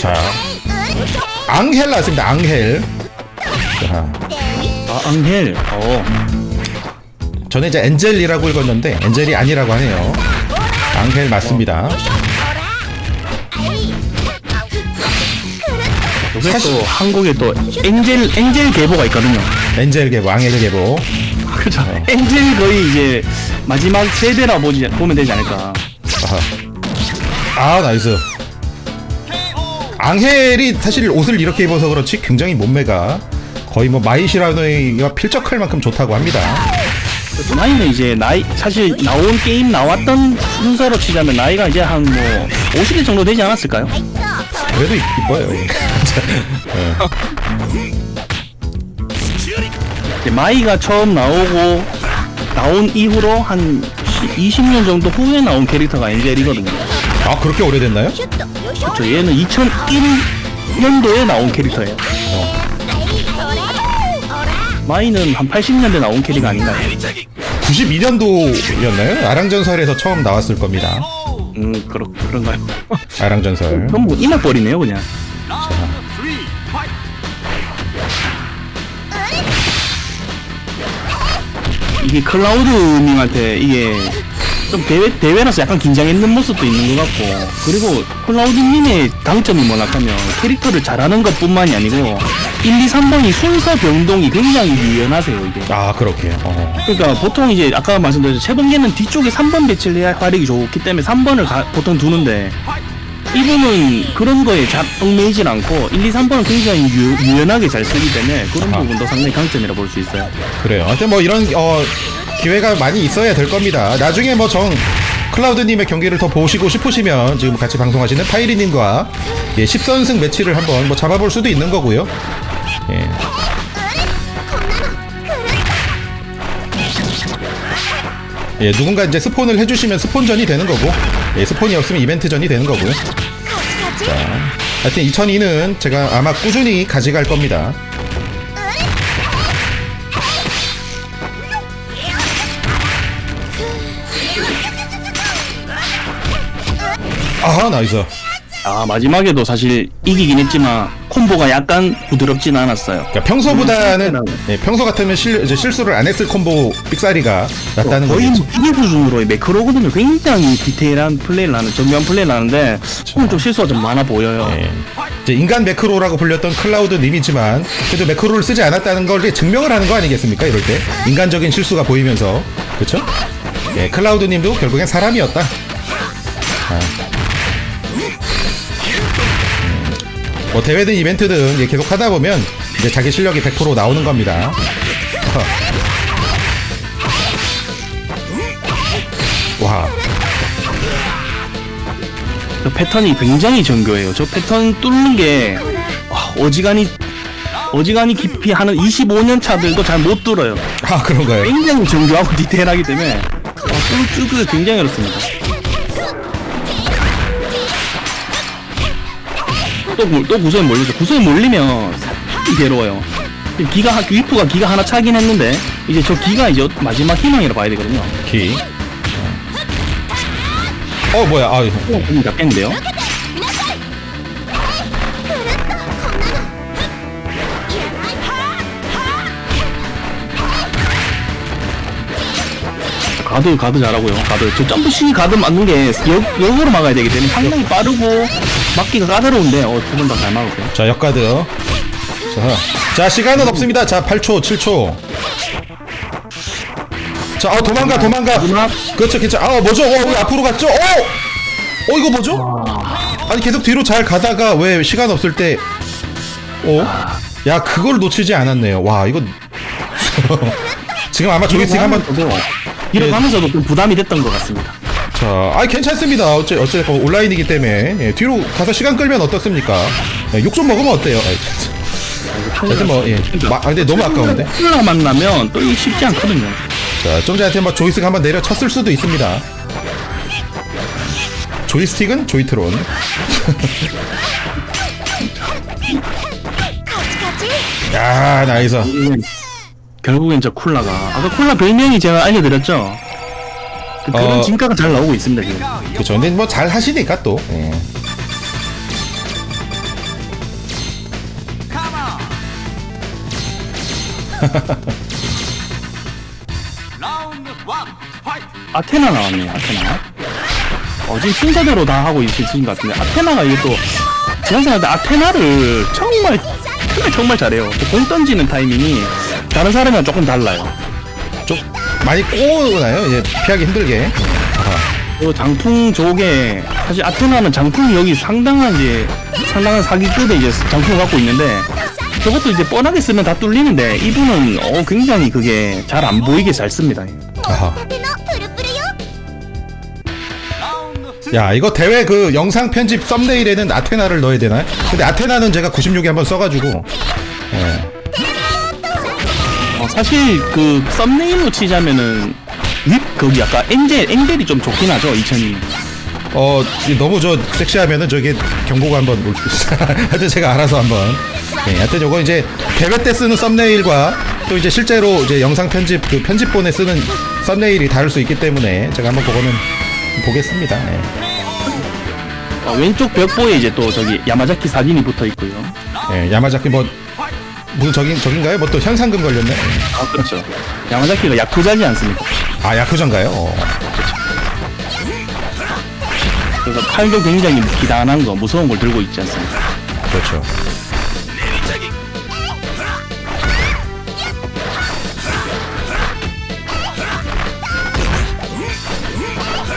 자, 앙헬 나왔습니다. 앙헬. 자, 아, 앙헬. 어. 저는 이제 엔젤이라고 읽었는데 엔젤이 아니라고 하네요. 앙헬 맞습니다. 요새 사실- 또 한국에 또 엔젤 엔젤 계보가 있거든요. 엔젤 계보, 앙헬 계보. 그죠. 엔젤 거의 이제 마지막 세대라 보지 보면 되지 않을까. 아하. 아 나이스. 앙헬이 사실 옷을 이렇게 입어서 그렇지 굉장히 몸매가 거의 뭐 마이시라노이가 필적할 만큼 좋다고 합니다. 나이는 이제 나이 사실 나온 게임 나왔던 순서로 치자면 나이가 이제 한 뭐 50대 정도 되지 않았을까요? 그래도 이- 이뻐요. 예. 이제 마이가 처음 나오고 나온 이후로 한 20년 정도 후에 나온 캐릭터가 엔젤이거든요. 아 그렇게 오래됐나요? 그렇죠. 얘는 2001년도에 나온 캐릭터예요. 마이는 한 80년대 나온 캐릭터 아닌가요? 92년도였나요? 아랑전설에서 처음 나왔을 겁니다. 음, 그렇 그런가요? 아랑전설. 그럼 뭐 이목벌이네요, 그냥. 이게 클라우드 님한테 이게 좀 대회 대회라서 약간 긴장했는 모습도 있는 것 같고 그리고 클라우드님의 강점이 뭐냐면 캐릭터를 잘하는 것 뿐만이 아니고 1, 2, 3번이 순서 변동이 굉장히 유연하세요 이게. 아 그렇게. 어. 그러니까 보통 이제 아까 말씀드렸죠 최번개는 뒤쪽에 3번 배치를 해야 활약이 좋기 때문에 3번을 보통 두는데 이분은 그런 거에 잘 얽매이질 않고 1, 2, 3번은 굉장히 유, 연하게잘 쓰기 때문에 그런 아하. 부분도 상당히 강점이라 볼 수 있어요. 그래요. 하여튼 뭐 이런 어 기회가 많이 있어야 될 겁니다. 나중에 뭐 정 클라우드님의 경기를 더 보시고 싶으시면 지금 같이 방송하시는 파이리님과 예, 10선승 매치를 한번 뭐 잡아볼 수도 있는 거고요. 예. 예, 누군가 이제 스폰을 해주시면 스폰전이 되는 거고, 예, 스폰이 없으면 이벤트전이 되는 거고요. 자, 하여튼 2002는 제가 아마 꾸준히 가져갈 겁니다. 아하, 나이스. 아 마지막에도 사실 이기긴 했지만 콤보가 약간 부드럽진 않았어요. 그러니까 평소보다는 예, 평소 같으면 실, 이제 실수를 안 했을 콤보 삑사리가 낫다는 거의 거죠. 뭐 이게 수준으로 매크로거든요. 굉장히 디테일한 플레이를 하는 정교한 플레이를 하는데 오늘 좀 실수가 좀 많아 보여요. 예. 이제 인간 매크로라고 불렸던 클라우드 님이지만 그래도 매크로를 쓰지 않았다는 걸 이제 증명을 하는 거 아니겠습니까? 이럴 때 인간적인 실수가 보이면서 그렇죠? 예, 클라우드 님도 결국엔 사람이었다. 아. 뭐 대회든 이벤트든 예, 계속 하다 보면 이제 자기 실력이 100% 나오는 겁니다. 와, 저 패턴이 굉장히 정교해요. 저 패턴 뚫는 게 와, 어지간히 어지간히 깊이 하는 25년 차들도 잘 못 뚫어요. 아 그런가요? 굉장히 정교하고 디테일하기 때문에 와, 뚫기 굉장히 어렵습니다. 또, 구- 또 구석에 몰리죠. 구석에 몰리면 상당히 괴로워요. 기가 하- 위프가 기가 하나 차긴 했는데 이제 저 기가 이제 마지막 희망이라 봐야 되거든요. 키. 어 뭐야? 아, 어, 그러니까 깼는데요. 가드 가드 잘하고요. 가드 저 점프 C 가드 맞는 게 역, 역으로 막아야 되기 때문에 상당히 빠르고 막기가 까다로운데. 어, 두 분 다 잘 막았고요. 자 역가드. 자, 자 시간은 없습니다. 자 8초 7초. 자 어, 도망가 도망가. 마지막. 그렇죠 그렇죠. 아 뭐죠? 어, 왜 앞으로 갔죠? 어! 어 이거 뭐죠? 아니 계속 뒤로 잘 가다가 왜 시간 없을 때 어? 야 그걸 놓치지 않았네요. 와 이거. 지금 아마 조이스틱 한번 뒤로 가면서도 좀 부담이 됐던 것 같습니다. 자, 아 괜찮습니다. 어째 어쨌건 온라인이기 때문에 예, 뒤로 가서 시간 끌면 어떻습니까? 예, 욕 좀 먹으면 어때요? 아이, 참. 하여튼 뭐 예. 마, 아, 근데 너무 아까운데. 콜라 만나면 또 이게 쉽지 않거든요. 자, 좀 전에 뭐 조이스틱 한번 내려 쳤을 수도 있습니다. 조이스틱은 조이트론. 야, 나이스. 결국엔- 결국엔 저 콜라가 아까 콜라 별명이 제가 알려드렸죠. 그, 그런 어. 진가가 잘 나오고 있습니다 지금. 그렇죠. 근데 뭐 잘 하시니까 또. 예. 아테나 나왔네 아테나. 어 지금 순서대로 다 하고 있으신 것 같은데 아테나가 이게 또 제가 생각할 때 아테나를 정말 정말 정말 잘해요. 공 던지는 타이밍이 다른 사람이랑 조금 달라요. 많이 꼬나요? 예, 피하기 힘들게. 그 장풍 조개 사실 아테나는 장풍이 여기 상당한 이제 상당한 사기급의 이제 장풍을 갖고 있는데 저것도 이제 뻔하게 쓰면 다 뚫리는데 이분은 어 굉장히 그게 잘 안 보이게 잘 씁니다. 아하. 야 이거 대회 그 영상 편집 썸네일에는 아테나를 넣어야 되나요? 근데 아테나는 제가 96에 한번 써가지고 예. 어, 사실 그 썸네일로 치자면은 윗 거기 약간 엔젤 엔젤이 좀 좋긴 하죠 2002어이 너무 저 섹시하면은 저기 경고가 한번 올 수 있어. 하여튼 제가 알아서 한번. 네, 하여튼 요거 이제 대회 때 쓰는 썸네일과 또 이제 실제로 이제 영상 편집 그 편집본에 쓰는 썸네일이 다를 수 있기 때문에 제가 한번 그거는 보겠습니다. 네. 어, 왼쪽 벽보에 이제 또 저기 야마자키 사진이 붙어 있고요 예, 야마자키 뭐 무슨 저긴 저긴가요? 뭐 또 현상금 걸렸네. 아 그렇죠 야마자키가 야쿠자지 않습니까 아 야쿠전가요? 어. 그래서 칼도 굉장히 기단한 거 무서운 걸 들고 있지 않습니까 그렇죠.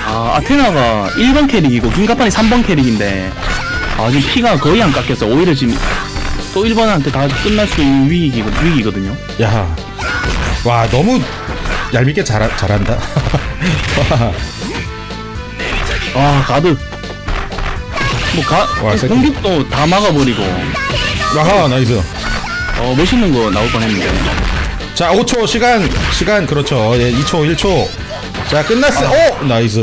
아 아테나가 1번 캐릭이고 김가판이 3번 캐릭인데 아 지금 피가 거의 안 깎였어 오히려 지금 또 1번한테 다 끝날 수 있는 위기, 위기거든요 야, 와 너무 얄밉게 잘 잘한다. 아 가드 뭐 가, 와, 세트. 공격도 다 막아버리고 와하 나이스. 어 멋있는 거 나올 뻔했는데 자, 5초 시간 시간 그렇죠. 예, 2초 1초. 자, 끝났어. 오, 나이스.